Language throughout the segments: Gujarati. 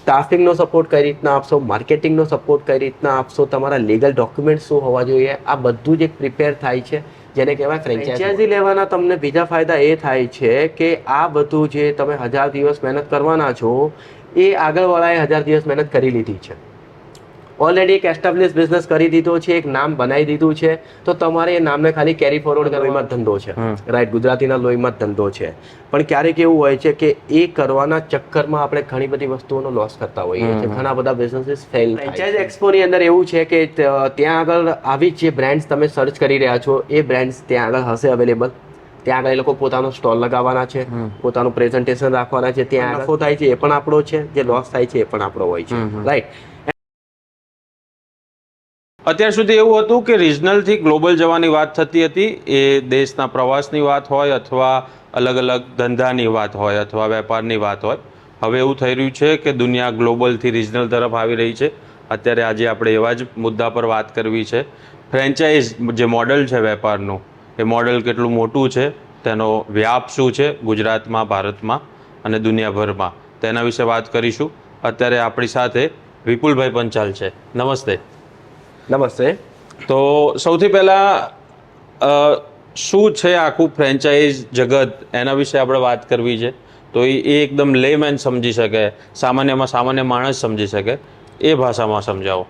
સ્ટાફિંગનો સપોર્ટ કઈ રીતના આપશો? માર્કેટિંગનો સપોર્ટ કઈ રીતના આપશો? તમારા લીગલ ડોક્યુમેન્ટ શું હોવા જોઈએ? આ બધું જ એક પ્રિપેર થાય છે જેને કહેવાય ફ્રેન્ચાઇઝી લેવાના તમને બીજા ફાયદા એ થાય છે કે આ બધું જે તમે હજાર દિવસ મહેનત કરવાના છો એ આગળવાળાએ હજાર દિવસ મહેનત કરી લીધી છે. ઓલરેડી એક એસ્ટાબ્લિશ બિઝનેસ કરી દીધો છે એક નામ બનાવી દીધું છે. તો તમારે એ નામને ખાલી કેરી ફોરવર્ડ કરવામાં ધંધો છે. રાઈટ ગુજરાતીના લોહીમાં ધંધો છે. પણ ક્યારેક એવું હોય છે કે એ કરવાના ચક્કરમાં આપણે ઘણી બધી વસ્તુઓનો લોસ કરતા હોઈએ છીએ. ઘણા બધા બિઝનેસીસ ફેલ ફ્રેન્ચાઇઝ એક્સપોની અંદર એવું છે કે ત્યાં આગળ આવી જે બ્રાન્ડ્સ તમે સર્ચ કરી રહ્યા છો એ બ્રાન્ડ્સ ત્યાં આગળ હશે અવેલેબલ ત્યાં આગળ એ લોકો પોતાનો સ્ટોલ લગાવવાના છે પોતાનું પ્રેઝન્ટેશન રાખવાના છે. ત્યાં નફો થાય છે એ પણ આપણો છે જે લોસ થાય છે એ પણ આપણો હોય છે. રાઈટ અત્યાર સુધી એવું હતું કે રિજનલથી ગ્લોબલ જવાની વાત થતી હતી. એ દેશના પ્રવાસની વાત હોય અથવા અલગ અલગ ધંધાની વાત હોય અથવા વેપારની વાત હોય. હવે એવું થઈ રહ્યું છે કે દુનિયા ગ્લોબલથી રિજનલ તરફ આવી રહી છે. અત્યારે આજે આપણે એવા જ મુદ્દા પર વાત કરવી છે. ફ્રેન્ચાઇઝ જે મોડલ છે વેપારનું, એ મોડલ કેટલું મોટું છે, તેનો વ્યાપ શું છે ગુજરાતમાં, ભારતમાં અને દુનિયાભરમાં, તેના વિશે વાત કરીશું. અત્યારે આપણી સાથે વિપુલભાઈ પંચાલ છે. નમસ્તે. નમસ્તે. તો સૌથી પહેલાં શું છે આખું ફ્રેન્ચાઇઝ જગત? એના વિશે આપણે વાત કરવી છે. તો એ એકદમ લેમેન સમજી શકે સામાન્યમાં સામાન્ય માણસ સમજી શકે. એ ભાષામાં સમજાવો.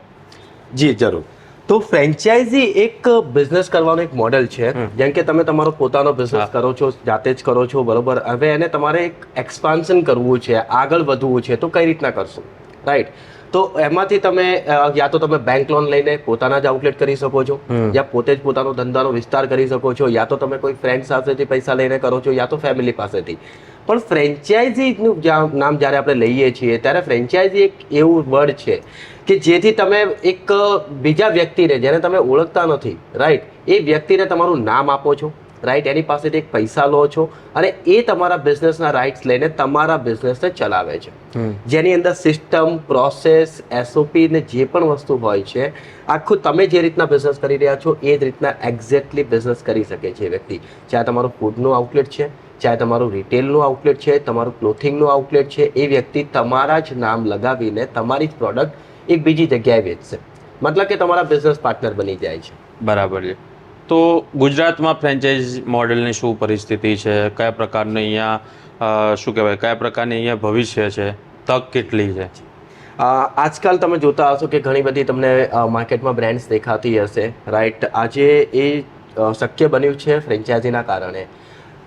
જી જરૂર. તો ફ્રેન્ચાઇઝી એક બિઝનેસ કરવાનું એક મોડેલ છે. જેમ કે તમે તમારો પોતાનો બિઝનેસ કરો છો જાતે જ કરો છો બરોબર? હવે એને તમારે એક એક્સપાન્શન કરવું છે આગળ વધવું છે તો કઈ રીતના કરશો? રાઈટ તો એમાંથી તમે યા તો તમે બેંક લોન લઈને પોતાના જ આઉટલેટ કરી શકો છો યા પોતે જ પોતાનો ધંધાનો વિસ્તાર કરી શકો છો યા તો તમે કોઈ ફ્રેન્ડ પાસેથી પૈસા લઈને કરો છો યા તો ફેમિલી પાસેથી. પણ ફ્રેન્ચાઇઝીનું નામ જ્યારે આપણે લઈએ છીએ ત્યારે ફ્રેન્ચાઇઝી એક એવું વર્ડ છે કે જેથી તમે એક બીજા વ્યક્તિને જેને તમે ઓળખતા નથી રાઈટ એ વ્યક્તિને તમારું નામ આપો છો. રાઈટ એની પાસેથી એક પૈસા લો છો અને એ તમારા બિઝનેસના રાઇટ્સ લઈને તમારા બિઝનેસને ચલાવે છે. જેની અંદર સિસ્ટમ પ્રોસેસ એસઓપી ને જે પણ વસ્તુ હોય છે આખું તમે જે રીતના બિઝનેસ કરી રહ્યા છો એ જ રીતના એક્ઝેક્ટલી બિઝનેસ કરી શકે છે વ્યક્તિ. ચાહે તમારું ફૂડનું આઉટલેટ છે ચાહે તમારું રિટેલનું આઉટલેટ છે તમારું ક્લોથિંગનું આઉટલેટ છે એ વ્યક્તિ તમારા જ નામ લગાવીને તમારી જ પ્રોડક્ટ એક બીજી જગ્યાએ વેચશે. મતલબ કે તમારા બિઝનેસ પાર્ટનર બની જાય છે. બરાબર છે. તો ગુજરાતમાં ફ્રેન્ચાઇઝ મોડેલની શું પરિસ્થિતિ છે? કયા પ્રકારનું અહીંયા શું કહેવાય? કયા પ્રકારની અહીંયા ભવિષ્ય છે? તક કેટલી છે? આજકાલ તમે જોતા હશો કે ઘણી બધી તમને માર્કેટમાં બ્રાન્ડ્સ દેખાતી હશે રાઈટ આજે એ શક્ય બન્યું છે ફ્રેન્ચાઇઝીના કારણે.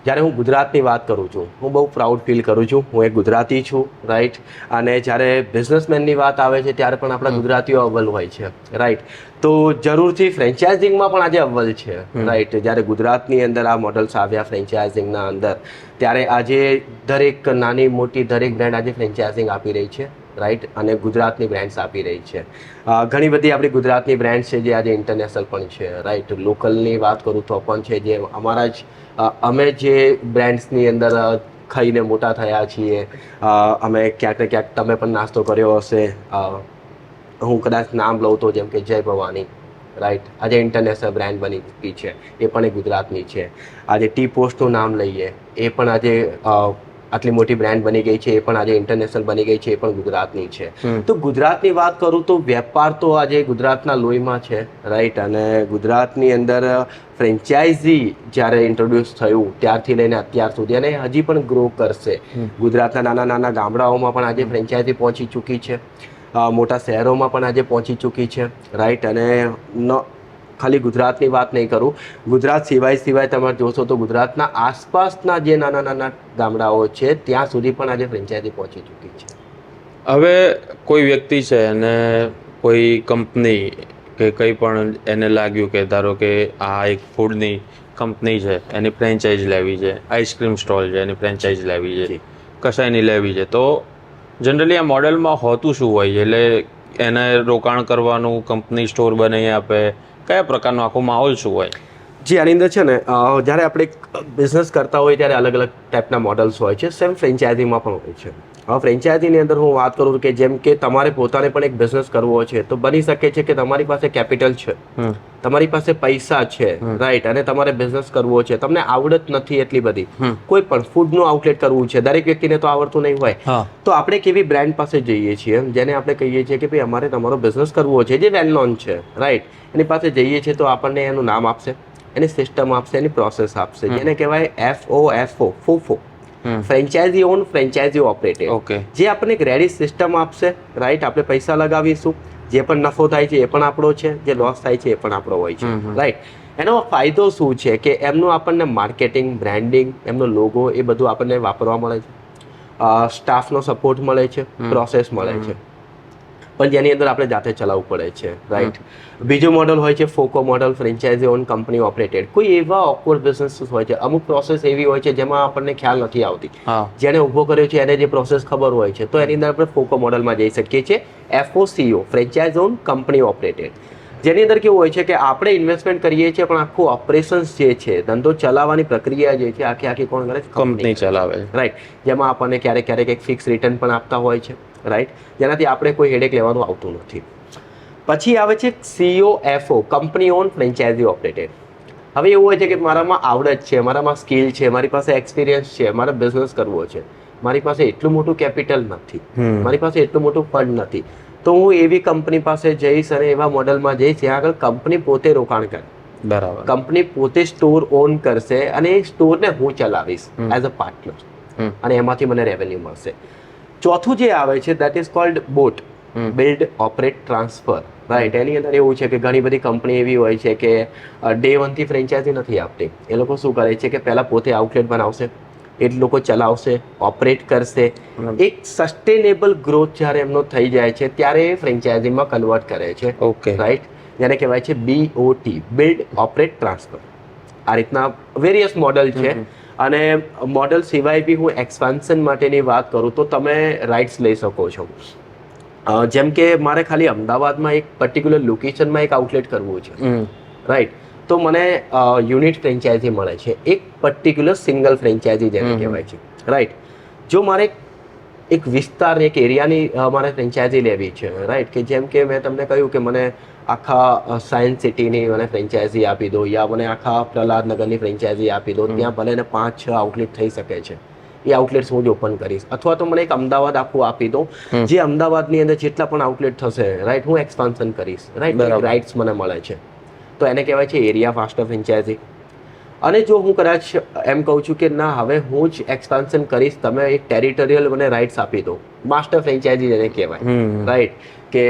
જ્યારે હું ગુજરાતની વાત કરું છું હું બહુ પ્રાઉડ ફીલ કરું છું. હું એક ગુજરાતી છું રાઈટ અને જ્યારે બિઝનેસમેનની વાત આવે છે ત્યારે પણ આપણા ગુજરાતીઓ અવ્વલ હોય છે રાઈટ તો જરૂરથી ફ્રેન્ચાઇઝિંગમાં પણ આજે અવ્વલ છે રાઈટ જ્યારે ગુજરાતની અંદર આ મોડલ્સ આવ્યા ફ્રેન્ચાઇઝિંગના અંદર ત્યારે આજે દરેક નાની મોટી દરેક બ્રાન્ડ આજે ફ્રેન્ચાઇઝિંગ આપી રહી છે. રાઈટ, અને ગુજરાતની બ્રાન્ડ્સ આપી રહી છે. ઘણી બધી આપણી ગુજરાતની બ્રાન્ડ્સ છે જે આજે ઇન્ટરનેશનલ પણ છે, રાઈટ. લોકલની વાત કરું તો પણ છે જે અમારા જ અમે જે બ્રાન્ડ્સની અંદર ખાઈને મોટા થયા છીએ અમે ક્યાંક ને ક્યાંક તમે પણ નાસ્તો કર્યો હશે હું કદાચ નામ લઉં તો જેમ કે જય ભવાની, રાઈટ. આજે ઇન્ટરનેશનલ બ્રાન્ડ બની ચૂકી છે, એ પણ એક ગુજરાતની છે. આજે ટી પોસ્ટનું નામ લઈએ, એ પણ આજે આટલી મોટી બ્રાન્ડ બની ગઈ છે એ પણ આજે ઇન્ટરનેશનલ બની ગઈ છે એ પણ ગુજરાતની છે. તો ગુજરાતની વાત કરું તો વેપાર તો આજે ગુજરાતના લોહીમાં છે રાઈટ અને ગુજરાતની અંદર ફ્રેન્ચાઇઝી જ્યારે ઇન્ટ્રોડ્યુસ થયું ત્યારથી લઈને અત્યાર સુધી અને હજી પણ ગ્રો કરશે. ગુજરાતના નાના નાના ગામડાઓમાં પણ આજે ફ્રેન્ચાઇઝી પહોંચી ચૂકી છે. મોટા શહેરોમાં પણ આજે પહોંચી ચૂકી છે રાઈટ અને ન ખાલી ગુજરાતની વાત નહીં કરું. ગુજરાત સિવાય સિવાય તમે જોશો તો ગુજરાતના આસપાસના જે નાના નાના ગામડાઓ છે ત્યાં સુધી પણ આજે ફ્રેન્ચાઇઝી પહોંચી ચૂકી છે. હવે કોઈ વ્યક્તિ છે અને કોઈ કંપની કે કંઈ પણ એને લાગ્યું કે ધારો કે આ એક ફૂડની કંપની છે એની ફ્રેન્ચાઇઝ લેવી છે આઈસ્ક્રીમ સ્ટોલ છે એની ફ્રેન્ચાઇઝ લેવી છે. કશાયની લેવી છે તો જનરલી આ મોડેલમાં હોતું શું હોય છે? એટલે એને રોકાણ કરવાનું કંપની સ્ટોર બનાવી આપે કયા પ્રકારનો આખો માહોલ શું હોય? જે આની અંદર છે ને જ્યારે આપણે બિઝનેસ કરતા હોય ત્યારે અલગ અલગ ટાઈપના મોડલ્સ હોય છે. સેમ ફ્રેન્ચાઇઝીમાં પણ હોય છે. હવે ફ્રેન્ચાઇઝીની અંદર હું વાત કરું કે જેમ કે તમારે પોતાને પણ એક બિઝનેસ કરવો છે તો બની શકે છે કે તમારી પાસે કેપિટલ છે. તમારી પાસે પૈસા છે રાઈટ અને તમારે બિઝનેસ કરવો છે. તમને આવડત નથી એટલી બધી. કોઈ પણ ફૂડનું આઉટલેટ કરવું છે દરેક વ્યક્તિને તો આવડતું નહીં હોય. તો આપણે કેવી બ્રાન્ડ પાસે જઈએ છીએ જેને આપણે કહીએ છીએ કે ભાઈ અમારે તમારો બિઝનેસ કરવો છે જે વેલ નોન છે રાઈટ એની પાસે જઈએ છીએ તો આપણને એનું નામ આપશે. એની સિસ્ટમ આપશે એની પ્રોસેસ આપશે. જેને કહેવાય F O F O FOFO franchisee owned franchisee operated okay જે આપણને એક રેડી સિસ્ટમ આપશે રાઈટ આપણે પૈસા લગાવીશું. જે પણ નફો થાય છે એ પણ આપણો છે જે લોસ થાય છે એ પણ આપણો હોય છે. રાઈટ એનો ફાયદો શું છે કે એમનું આપણને માર્કેટિંગ બ્રાન્ડિંગ એમનો લોગો એ બધું આપણને વાપરવા મળે છે. સ્ટાફનો સપોર્ટ મળે છે પ્રોસેસ મળે છે. પણ જેની અંદર આપણે જાતે ચલાવવું પડે છે રાઈટ બીજું મોડલ હોય છે FOCO model franchisee owned company operated કોઈ એવા ઓકવર્ડ બિઝનેસ હોય છે અમુક પ્રોસેસ એવી હોય છે જેમાં આપણને ખ્યાલ નથી આવતી. જેને ઊભો કર્યો છે એને જે પ્રોસેસ ખબર હોય છે તો એની અંદર આપણે ફોકો મોડલમાં જઈ શકીએ છીએ. FOCO franchise own company operated જેની અંદર કેવું હોય છે કે આપણે ઇન્વેસ્ટમેન્ટ કરીએ છીએ પણ આખું ઓપરેશન્સ જે છે ધંધો ચલાવવાની પ્રક્રિયા જે છે આખી આખી કોણ કરે છે? કંપની ચલાવે રાઈટ જેમાં આપણને ક્યારેક ક્યારેક એક ફિક્સ રિટર્ન પણ આપતા હોય છે. રાઈટ જેનાથી આપણે કોઈ હેડેક લેવાનું આવતું નથી. પછી આવે છે CO FO company owned franchisee operated હવે એવું હોય છે કે મારામાં આવડત છે મારામાં સ્કિલ છે મારી પાસે એક્સપિરિયન્સ છે મારે બિઝનેસ કરવો છે. મારી પાસે એટલું મોટું કેપિટલ નથી. મારી પાસે એટલું મોટું ફંડ નથી. તો હું એવી કંપની પાસે જઈશ અને એવા મોડલમાં જઈશ જ્યાં આગળ કંપની પોતે રોકાણ કરે. બરાબર. કંપની પોતે સ્ટોર ઓન કરશે અને એ સ્ટોરને હું ચલાવીશ એઝ અ પાર્ટનર અને એમાંથી મને રેવન્યુ મળશે. ચોથું જે આવે છે that is called BOT build operate transfer right એની અંદર એવું છે કે ઘણી બધી કંપની એવી હોય છે કે ડે વનથી ફ્રેન્ચાઇઝી નથી આપતી. એ લોકો શું કરે છે કે પહેલાં પોતે આઉટલેટ બનાવશે. એ લોકો ચલાવશે ઓપરેટ કરશે. એક સસ્ટેનેબલ ગ્રોથ જ્યારે એમનો થઈ જાય છે ત્યારે એ ફ્રેન્ચાઇઝીમાં કન્વર્ટ કરે છે. ઓકે રાઈટ જેને કહેવાય છે બીઓટી બિલ્ડ ઓપરેટ ટ્રાન્સફર આ રીતના વેરિયસ મોડલ છે. અને મોડલ સિવાય બી હું એક્સપાન્શન માટેની વાત કરું તો તમે રાઇટ્સ લઈ શકો છો. જેમ કે મારે ખાલી અમદાવાદમાં એક પર્ટિક્યુલર લોકેશનમાં એક આઉટલેટ કરવું છે. રાઈટ તો મને યુનિટ ફ્રેન્ચાઇઝી મળે છે. એક પર્ટિક્યુલર સિંગલ ફ્રેન્ચાઇઝી જેને કહેવાય છે. રાઈટ જો મારે એક વિસ્તાર એક એરિયાની મારે ફ્રેન્ચાઇઝી લેવી છે રાઈટ કે જેમ કે મેં તમને કહ્યું કે મને આખા સાયન્સ સિટીની મને ફ્રેન્ચાઇઝી આપી દો યા મને આખા પ્રહલાદનગરની ફ્રેન્ચાઇઝી આપી દો ત્યાં ભલે ને પાંચ છ આઉટલેટ થઈ શકે છે. એ આઉટલેટ્સ હું જ ઓપન કરીશ. અથવા તો મને એક અમદાવાદ આખું આપી દો જે અમદાવાદની અંદર જેટલા પણ આઉટલેટ થશે રાઈટ હું એક્સપાન્શન કરીશ રાઈટ. રાઇટ્સ મને મળે છે. તો એને કહેવાય છે એરિયા ફાસ્ટર ફ્રેન્ચાઇઝી અને જો હું કદાચ એમ કહું છું કે ના હવે હું જ એક્સપાન્શન કરીશ તમે એક ટેરિટોરિયલ મને રાઇટ્સ આપી દો. માસ્ટર ફ્રેન્ચાઇઝી જેને કહેવાય. રાઈટ કે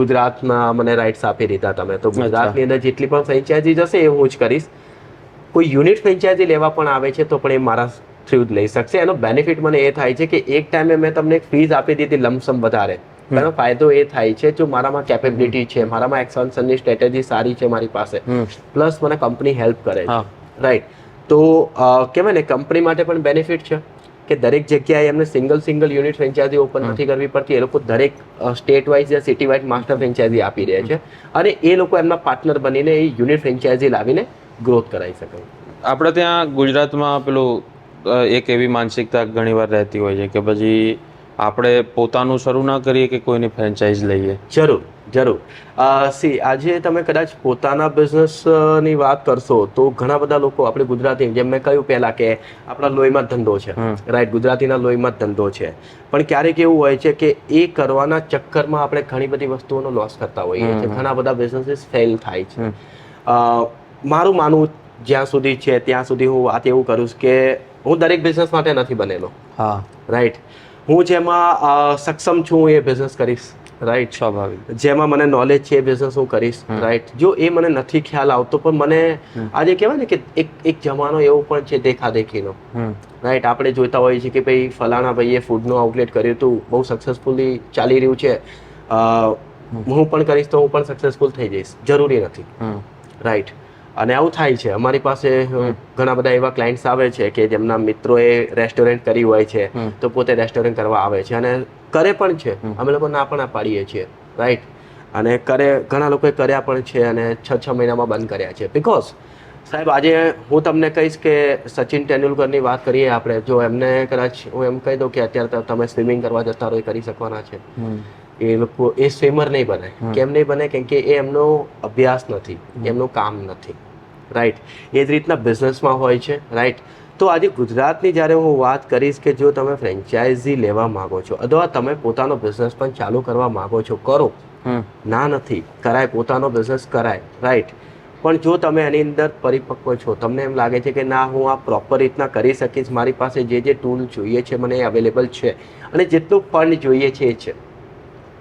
ગુજરાતમાં મને રાઇટ્સ આપી દીધા તમે. તો ગુજરાતની અંદર જેટલી પણ ફ્રેન્ચાઇઝી જશે એ હું જ કરીશ. કોઈ યુનિટ ફ્રેન્ચાઇઝી લેવા પણ આવે છે તો પણ એ મારા થ્રુ જ લઈ શકશે. એનો બેનિફિટ મને એ થાય છે કે એક ટાઈમે મેં તમને એક ફીઝ આપી દીધી લમસમ વધારે. એનો ફાયદો એ થાય છે જો મારામાં કેપેબિલિટી છે મારામાં એક્સપાન્શનની સ્ટ્રેટેજી સારી છે મારી પાસે પ્લસ મને કંપની હેલ્પ કરે છે. રાઈટ તો કહેવાય ને કંપની માટે પણ બેનિફિટ છે કે દરેક જગ્યાએ એમને single single unit franchisee open નથી કરવી પડતી એ લોકો દરેક સ્ટેટ વાઇઝ યા સિટી વાઇઝ માસ્ટર ફ્રેન્ચાઇઝી આપી રહ્યા છે અને એ લોકો એમના પાર્ટનર બનીને એ યુનિટ ફ્રેન્ચાઇઝી લાવીને ગ્રોથ કરાવી શકે આપણે ત્યાં ગુજરાતમાં પેલું એક એવી માનસિકતા ઘણીવાર રહેતી હોય છે કે પછી આપણે પોતાનું શરૂ ના કરીએ કે કોઈની ફ્રેન્ચાઇઝ લઈએ? જરૂર જરૂર. સી આજે તમે કદાચ પોતાના બિઝનેસની વાત કરશો તો ઘણા બધા લોકો આપણે ગુજરાતી જેમ મેં કહ્યું પહેલા કે આપણા લોહીમાં ધંધો છે. રાઈટ ગુજરાતીના લોહીમાં ધંધો છે. પણ ક્યારેક એવું હોય છે કે એ કરવાના ચક્કરમાં આપણે ઘણી બધી વસ્તુઓનો લોસ કરતા હોઈએ છીએ. ઘણા બધા બિઝનેસીસ ફેલ થાય છે. મારું માનવું જ્યાં સુધી છે ત્યાં સુધી હું વાત એવું કરું છું કે હું દરેક બિઝનેસ માટે નથી બનેલો. હા. રાઈટ હું જેમાં સક્ષમ છું એ બિઝનેસ કરીશ. રાઈટ સ્વાભાવિક. જેમાં મને નોલેજ છે એ બિઝનેસ હું કરીશ. રાઈટ જો એ મને નથી ખ્યાલ આવતો પણ મને આજે કહેવાય ને કે એક એક જમાનો એવો પણ છે દેખાદેખીનો. રાઈટ આપણે જોતા હોઈએ છીએ કે ભાઈ ફલાણા ભાઈએ ફૂડનું આઉટલેટ કર્યું હતું બહુ સક્સેસફુલી ચાલી રહ્યું છે. હું પણ કરીશ તો હું પણ સક્સેસફુલ થઈ જઈશ. જરૂરી નથી. રાઈટ અને આવું થાય છે. અમારી પાસે ઘણા બધા એવા ક્લાયન્ટ્સ આવે છે કે જેમના મિત્રોએ રેસ્ટોરન્ટ કરી હોય છે તો પોતે રેસ્ટોરન્ટ કરવા આવે છે અને કરે પણ છે. અમે લોકો ના પણ પાડીએ છીએ. રાઈટ અને કરે ઘણા લોકોએ કર્યા પણ છે અને છ છ મહિનામાં બંધ કર્યા છે. બિકોઝ સાહેબ આજે હું તમને કહીશ કે સચિન તેંડુલકરની વાત કરીએ આપણે જો એમને કદાચ હું એમ કહી દઉં કે અત્યારે તમે સ્વિમિંગ કરવા જતા રહો એ કરી શકવાના છે. એ લોકો એ સ્વિમર નહીં બને. કેમ નહીં બને? કેમ કે એ એમનો અભ્યાસ નથી. એમનું કામ નથી. રાઈટ એ જ રીતના બિઝનેસમાં હોય છે. રાઈટ તો આજે ગુજરાતની જ્યારે હું વાત કરીશ કે જો તમે ફ્રેન્ચાઇઝી લેવા માગો છો અથવા તમે પોતાનો બિઝનેસ પણ ચાલુ કરવા માગો છો કરો. ના નથી. કરાય પોતાનો બિઝનેસ કરાય. રાઈટ પણ જો તમે એની અંદર પરિપક્વ છો તમને એમ લાગે છે કે ના હું આ પ્રોપર રીતના કરી શકીશ મારી પાસે જે જે ટૂલ જોઈએ છે મને અવેલેબલ છે અને જેટલું ફંડ જોઈએ છે એ છે.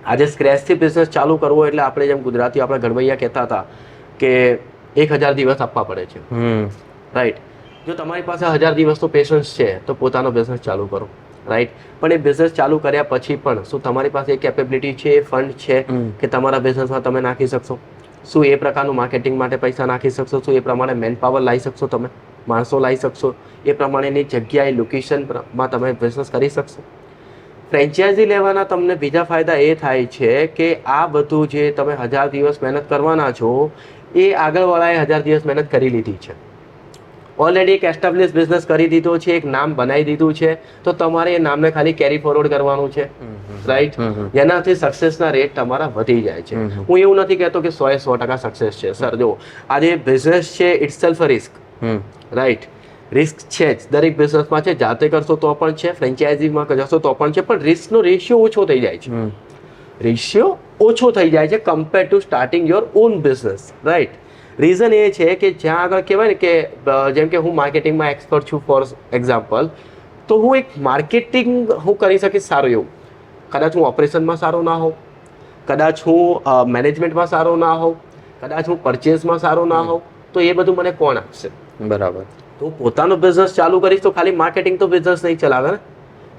આજે સ્ક્રેચથી બિઝનેસ ચાલુ કરવો એટલે આપણે જેમ ગુજરાતી આપણે ઘડવૈયા કહેતા હતા કે એક હજાર દિવસ આપવા પડે છે. રાઈટ જો તમારી પાસે હજાર દિવસનો પેશન્સ છે તો પોતાનો બિઝનેસ ચાલુ કરો. રાઈટ પણ એ બિઝનેસ ચાલુ કર્યા પછી પણ શું તમારી પાસે એ કેપેબિલિટી છે ફંડ છે કે તમારા બિઝનેસમાં તમે નાખી શકશો? શું એ પ્રકારનું માર્કેટિંગ માટે પૈસા નાખી શકશો? શું એ પ્રમાણે મેન પાવર લાવી શકશો તમે? માણસો લાવી શકશો? એ પ્રમાણેની જગ્યાએ લોકેશનમાં તમે બિઝનેસ કરી શકશો? ફ્રેન્ચાઇઝી લેવાના તમને બીજા ફાયદા એ થાય છે કે આ બધું જે તમે હજાર દિવસ મહેનત કરવાના છો એ આગળવાળાએ હજાર દિવસ મહેનત કરી લીધી છે. ઓલરેડી એક એસ્ટાબ્લિશ બિઝનેસ કરી દીધો છે એક નામ બનાવી દીધું છે તો તમારે એ નામને ખાલી કેરી ફોરવર્ડ કરવાનું છે. રાઈટ જેનાથી સક્સેસના રેટ તમારા વધી જાય છે. હું એવું નથી કહેતો કે સો એ સો ટકા સક્સેસ છે. સર જો આજે બિઝનેસ છે it's self risk right risk છે જ. દરેક બિઝનેસમાં છે જાતે કરશો તો પણ છે ફ્રેન્ચાઇઝીમાં જશો તો પણ છે પણ રિસ્કનો રેશિયો ઓછો થઈ જાય છે. રેશિયો ઓછો થઈ જાય છે compare to starting your own business right reason એ છે કે જ્યાં આગળ કહેવાય ને કે જેમ કે હું માર્કેટિંગમાં એક્સપર્ટ છું ફોર એક્ઝામ્પલ તો હું એક માર્કેટિંગ હું કરી શકીશ સારું એવું. કદાચ હું ઓપરેશનમાં સારો ના હોઉં કદાચ હું મેનેજમેન્ટમાં સારો ના હોઉં કદાચ હું પરચેસમાં સારો ના હોઉં તો એ બધું મને કોણ આપશે? બરાબર. તો હું પોતાનો બિઝનેસ ચાલુ કરીશ તો ખાલી માર્કેટિંગ તો બિઝનેસ નહીં ચલાવે ને?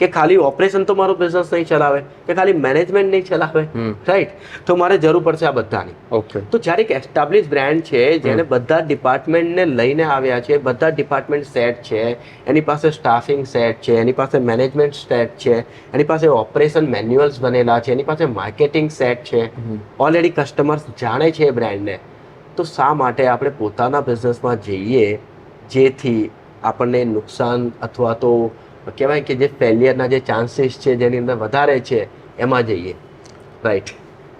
કે ખાલી ઓપરેશન તો મારો બિઝનેસ નહીં ચલાવે કે ખાલી મેનેજમેન્ટ નહીં ચલાવે. રાઈટ તો મારે જરૂર પડશે આ બધાની. ઓકે તો જ્યારે એક એસ્ટાબ્લિશ બ્રાન્ડ છે જેને બધા ડિપાર્ટમેન્ટને લઈને આવ્યા છે બધા ડિપાર્ટમેન્ટ સેટ છે એની પાસે સ્ટાફિંગ સેટ છે એની પાસે મેનેજમેન્ટ સેટ છે એની પાસે ઓપરેશન મેન્યુઅલ્સ બનેલા છે એની પાસે માર્કેટિંગ સેટ છે ઓલરેડી કસ્ટમર્સ જાણે છે એ બ્રાન્ડને તો શા માટે આપણે પોતાના બિઝનેસમાં જઈએ જેથી આપણને નુકસાન અથવા તો કહેવાય કે જે ફેલિયરના જે ચાન્સીસ છે જેની અંદર વધારે છે એમાં જઈએ. રાઈટ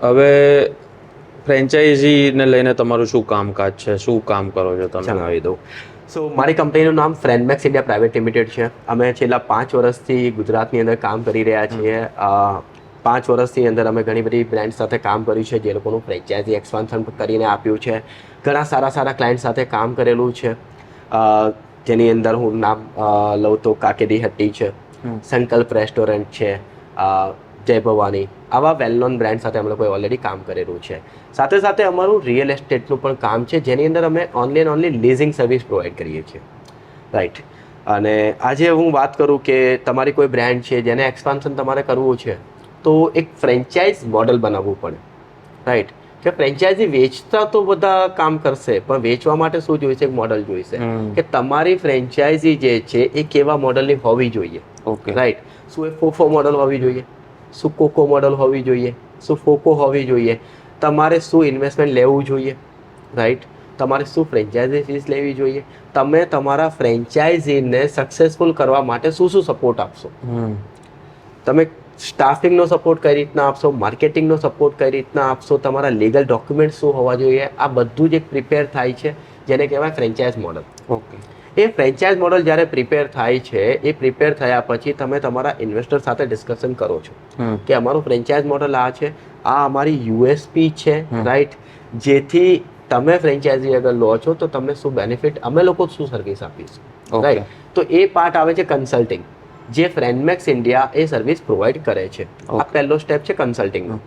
હવે ફ્રેન્ચાઇઝીને લઈને તમારું શું કામકાજ છે? શું કામ કરો છો તમે? જણાવી દઉં. સો મારી કંપનીનું નામ ફ્રેન્ડમેક્સ ઇન્ડિયા પ્રાઇવેટ લિમિટેડ છે. અમે છેલ્લા પાંચ વર્ષથી ગુજરાતની અંદર કામ કરી રહ્યા છીએ. પાંચ વર્ષની અંદર અમે ઘણી બધી બ્રાન્ડ સાથે કામ કર્યું છે જે લોકોનું ફ્રેન્ચાઇઝી એક્સપાન્શન કરીને આપ્યું છે. ઘણા સારા સારા ક્લાયન્ટ સાથે કામ કરેલું છે. જેની અંદર હું નામ લઉં તો કાકેરી હટ્ટી છે. સંકલ્પ રેસ્ટોરન્ટ છે જય ભવાની આવા વેલ નોન બ્રાન્ડ સાથે અમે લોકોએ ઓલરેડી કામ કરેલું છે. સાથે સાથે અમારું રિયલ એસ્ટેટનું પણ કામ છે જેની અંદર અમે only and only leasing service provide કરીએ છીએ. રાઈટ અને આજે હું વાત કરું કે તમારી કોઈ બ્રાન્ડ છે જેને એક્સપાન્શન તમારે કરવું છે તો એક ફ્રેન્ચાઇઝ મોડલ બનાવવું પડે. રાઈટ કે ફ્રેન્ચાઇઝી વેચતા તો બધા કામ કરશે પણ વેચવા માટે શું જોઈશે એક મોડલ જોઈશે. કે તમારી ફ્રેન્ચાઇઝી જે છે એ કેવા મોડલની હોવી જોઈએ. ઓકે. રાઈટ શું એ ફોફો મોડલ હોવી જોઈએ? શું કોકો મોડલ હોવી જોઈએ? શું ફોકો હોવી જોઈએ? તમારે શું ઇન્વેસ્ટમેન્ટ લેવું જોઈએ? રાઈટ તમારે શું ફ્રેન્ચાઇઝી ફીસ લેવી જોઈએ? તમે તમારા ફ્રેન્ચાઇઝીને સક્સેસફુલ કરવા માટે શું શું સપોર્ટ આપશો. તમે સ્ટાફિંગનો સપોર્ટ કઈ રીતના આપશો માર્કેટિંગનો સપોર્ટ કઈ રીતના આપશો તમારા લીગલ ડોક્યુમેન્ટ શું હોવા જોઈએ આ બધું જ એક પ્રિપેર થાય છે જેને કહેવાય ફ્રેન્ચાઇઝ મોડલ ઓકે એ ફ્રેન્ચાઇઝ મોડલ જ્યારે પ્રિપેર થાય છે એ પ્રિપેર થયા પછી તમે તમારા ઇન્વેસ્ટર સાથે ડિસ્કશન કરો છો કે અમારું ફ્રેન્ચાઇઝ મોડલ આ છે આ અમારી યુએસપી છે. રાઈટ જેથી તમે ફ્રેન્ચાઇઝી અગર લો છો તો તમને શું બેનિફિટ અમે લોકો શું સર્વિસ આપીશું રાઈટ તો એ પાર્ટ આવે છે કન્સલ્ટિંગ જે ફ્રેન્ડમેક્સ ઇન્ડિયા એ સર્વિસ પ્રોવાઈડ કરે છે. આ પહેલો સ્ટેપ છે કન્સલ્ટિંગનો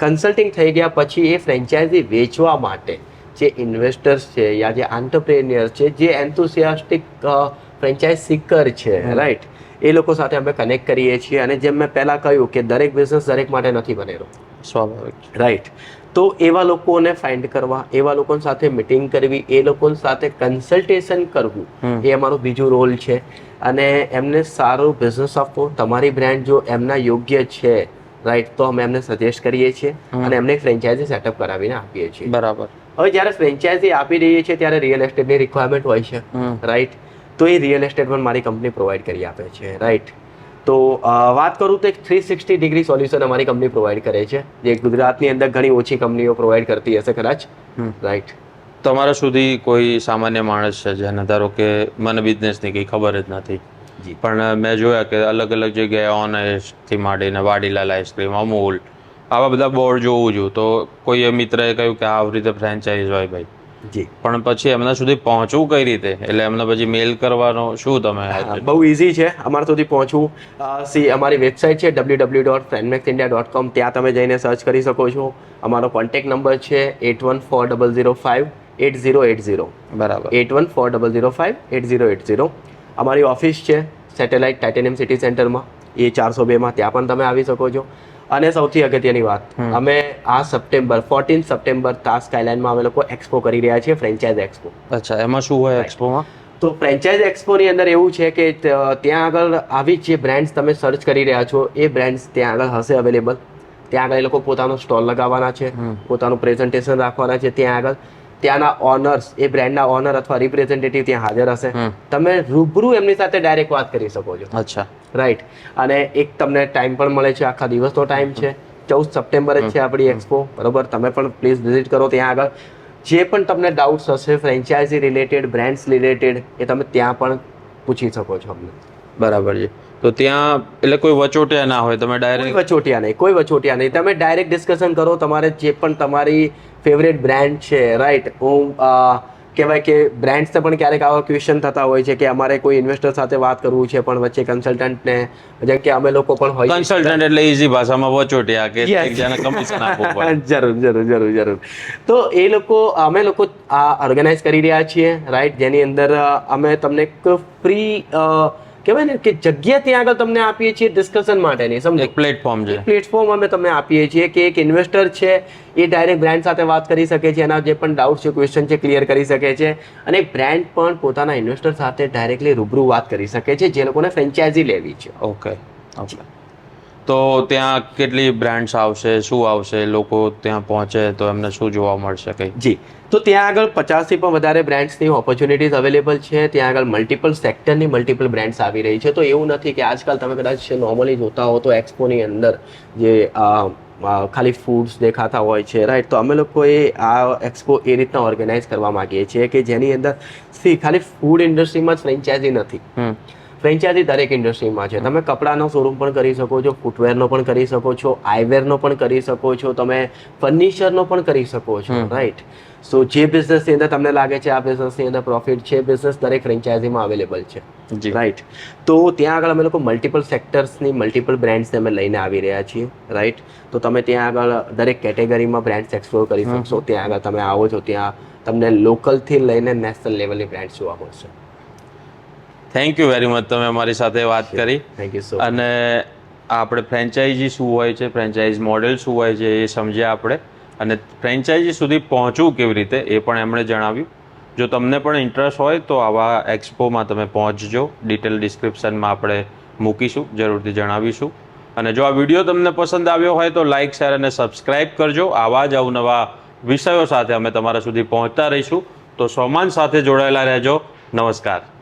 કન્સલ્ટિંગ થઈ ગયા પછી એ ફ્રેન્ચાઇઝી વેચવા માટે જે ઇન્વેસ્ટર્સ છે યા જે આંટરપ્રેન્યોર છે જે એન્થુસિયાસ્ટિક ફ્રેન્ચાઇઝ સિકર છે. રાઈટ એ લોકો સાથે અમે કનેક્ટ કરીએ છીએ અને જેમ મેં પહેલાં કહ્યું કે દરેક બિઝનેસ દરેક માટે નથી બનેલો. સ્વાભાવિક રાઈટ તો એવા લોકોને ફાઇન્ડ કરવા એવા લોકો સાથે મિટિંગ કરવી એ લોકો સાથે કન્સલ્ટેશન કરવું એ અમારું બીજું રોલ છે. અને એમને સારું બિઝનેસ આપવો તમારી બ્રાન્ડ જો એમના યોગ્ય છે રાઈટ તો અમે એમને સજેસ્ટ કરીએ છીએ અને એમને ફ્રેન્ચાઇઝી સેટઅપ કરાવીને આપીએ છીએ. બરાબર. હવે જ્યારે ફ્રેન્ચાઇઝી આપી રહીએ છીએ ત્યારે રિયલ એસ્ટેટની રિક્વાયરમેન્ટ હોય છે. રાઈટ તો એ રિયલ એસ્ટેટ પણ મારી કંપની પ્રોવાઈડ કરી આપે છે રાઈટ તો વાત કરું તો એક થ્રી સિક્સટી ડિગ્રી સોલ્યુશન અમારી કંપની પ્રોવાઈડ કરે છે જે ગુજરાતની અંદર ઘણી ઓછી કંપનીઓ પ્રોવાઈડ કરતી હશે કદાચ રાઈટ તમારા સુધી કોઈ સામાન્ય માણસ છે જેને ધારો કે મને બિઝનેસની કંઈ ખબર જ નથી. જી. પણ મેં જોયા કે અલગ અલગ જગ્યાએ ઓનેસ્ટથી માંડીને વાડીલાલ આઈસ્ક્રીમ અમૂલ આવા બધા બોર્ડ જોવું છું. તો કોઈએ મિત્રએ કહ્યું કે આવી રીતે ફ્રેન્ચાઇઝ હોય ભાઈ. જી. પણ પછી એમના સુધી પહોંચવું કઈ રીતે? એટલે એમને પછી મેલ કરવાનો શું તમે બહુ ઇઝી છે. અમારા સુધી પહોંચવું. સી અમારી વેબસાઇટ છે W W dot India dot com ત્યાં તમે જઈને સર્ચ કરી શકો છો. અમારો કોન્ટેક્ટ નંબર છે eight one four double zero five eight zero eight zero. બરાબર. Eight one four double zero five eight zero eight zero. અમારી ઓફિસ છે સેટેલાઇટ ટાઇટેનિયમ સિટી સેન્ટરમાં. એ ચારસો બેમાં. ત્યાં પણ તમે આવી શકો છો. અને સૌથી અગત્યની વાત અમે આ સપ્ટેમ્બર ફોર્ટીન સપ્ટેમ્બર તાસ સ્કાયલાઇનમાં અમે લોકો એક્સપો કરી રહ્યા છીએ ફ્રેન્ચાઇઝ એક્સપો અચ્છા એમાં શું હોય એક્સપોમાં તો ફ્રેન્ચાઇઝ એક્સપોની અંદર એવું છે કે ત્યાં આગળ આવી જે બ્રાન્ડ્સ તમે સર્ચ કરી રહ્યા છો એ બ્રાન્ડ્સ ત્યાં આગળ હશે અવેલેબલ ત્યાં આગળ એ લોકો પોતાનો સ્ટોલ લગાવવાના છે પોતાનું પ્રેઝન્ટેશન રાખવાના છે ત્યાં આગળ. ત્યાંના ઓનર્સ એ બ્રાન્ડના ઓનર અથવા રિપ્રેઝેન્ટેટિવ ત્યાં હાજર હશે. તમે રૂબરૂ એમની સાથે ડાયરેક્ટ વાત કરી શકો છો. અચ્છા. રાઈટ અને એક તમને ટાઈમ પણ મળે છે આખા દિવસનો ટાઈમ છે. ચૌદ સપ્ટેમ્બર જ છે આપણી એક્સપો બરોબર? તમે પણ પ્લીઝ વિઝિટ કરો ત્યાં આગળ. જે પણ તમને ડાઉટ્સ હશે ફ્રેન્ચાઇઝી રિલેટેડ બ્રાન્ડ્સ રિલેટેડ એ તમે ત્યાં પણ પૂછી શકો છો અમને. બરાબર છે. તો ત્યાં એટલે કોઈ વચોટિયા ના હોય તમે ડાયરેક્ટ વચોટિયા નહીં કોઈ વચોટિયા નહીં. તમે ડાયરેક્ટ ડિસ્કશન કરો તમારે જે પણ તમારી ફેવરેટ બ્રાન્ડ છે રાઈટ હું કહેવાય કે બ્રાન્ડ્સને પણ ક્યારેક આવા ક્વેશ્ચન થતા હોય છે કે અમારે કોઈ ઇન્વેસ્ટર સાથે વાત કરવું છે પણ વચ્ચે કન્સલ્ટન્ટને જેમ કે અમે લોકો પણ હોય કન્સલ્ટન્ટ એટલે ઈઝી ભાષામાં વચોટિયા કે Yes. કમિશન આપવું જરૂર જરૂર જરૂર જરૂર. તો એ લોકો અમે લોકો આ ઓર્ગેનાઇઝ કરી રહ્યા છીએ રાઈટ જેની અંદર અમે તમને એક ફ્રી કહેવાય ને કે જગ્યા ત્યાં આગળ તમને આપીએ છીએ ડિસ્કશન માટેની સમજો? એક પ્લેટફોર્મ છે. પ્લેટફોર્મ અમે તમને આપીએ છીએ કે એક ઇન્વેસ્ટર છે એ ડાયરેક્ટ બ્રાન્ડ સાથે વાત કરી શકે છે એના જે પણ ડાઉટ છે ક્વેશ્ચન છે ક્લિયર કરી શકે છે અને બ્રાન્ડ પણ પોતાના ઇન્વેસ્ટર સાથે ડાયરેક્ટલી રૂબરૂ વાત કરી શકે છે જે લોકોને ફ્રેન્ચાઇઝી લેવી છે. ઓકે ઓકે તો ત્યાં કેટલી બ્રાન્ડ્સ આવશે શું આવશે લોકો ત્યાં પહોંચે તો એમને શું જોવા મળશે કઈ? જી. તો ત્યાં આગળ પચાસથી પણ વધારે બ્રાન્ડ્સની ઓપોર્ચ્યુનિટીઝ અવેલેબલ છે. ત્યાં આગળ મલ્ટિપલ સેક્ટરની મલ્ટિપલ બ્રાન્ડ્સ આવી રહી છે. તો એવું નથી કે આજકાલ તમે કદાચ નોર્મલી જોતા હો તો એક્સપોની અંદર જે ખાલી ફૂડ્સ દેખાતા હોય છે રાઈટ તો અમે લોકોએ આ એક્સપો એ રીતના ઓર્ગેનાઇઝ કરવા માંગીએ છીએ કે જેની અંદર સી ખાલી ફૂડ ઇન્ડસ્ટ્રીમાં જ ફ્રેન્ચાઇઝી નથી. ફ્રેન્ચાઇઝી દરેક ઇન્ડસ્ટ્રીમાં છે. તમે કપડાનો શોરૂમ પણ કરી શકો છો ફૂટવેરનો પણ કરી શકો છો આઈવેરનો પણ કરી શકો છો તમે ફર્નિચરનો પણ કરી શકો છો રાઈટ સો જે બિઝનેસની અંદર તમને લાગે છે આ બિઝનેસની અંદર પ્રોફિટ છે બિઝનેસ દરેક ફ્રેન્ચાઇઝીમાં અવેલેબલ છે જી. રાઈટ તો ત્યાં આગળ અમે લોકો મલ્ટિપલ સેક્ટર્સની મલ્ટિપલ બ્રાન્ડ્સને અમે લઈને આવી રહ્યા છીએ રાઈટ તો તમે ત્યાં આગળ દરેક કેટેગરીમાં બ્રાન્ડ્સ એક્સપ્લોર કરી શકશો. ત્યાં આગળ તમે આવો છો ત્યાં તમને લોકલથી લઈને નેશનલ લેવલની બ્રાન્ડ્સ જોવા મળશે. થેન્ક યુ વેરી મચ તમે અમારી સાથે વાત કરી. થેન્ક યુ સો અને આપણે ફ્રેન્ચાઇઝી શું હોય છે ફ્રેન્ચાઇઝ મોડેલ શું હોય છે એ સમજ્યા આપણે. અને ફ્રેન્ચાઇઝી સુધી પહોંચવું કેવી રીતે એ પણ એમણે જણાવ્યું. જો તમને પણ ઇન્ટરેસ્ટ હોય તો આવા એક્સપોમાં તમે પહોંચજો. ડિટેલ ડિસ્ક્રિપ્શનમાં આપણે મૂકીશું. જરૂરથી જણાવીશું. અને જો આ વીડિયો તમને પસંદ આવ્યો હોય તો લાઇક શેર અને સબસ્ક્રાઇબ કરજો. આવા જ અવનવા વિષયો સાથે અમે તમારા સુધી પહોંચતા રહીશું. તો સોમાન સાથે જોડાયેલા રહેજો. નમસ્કાર.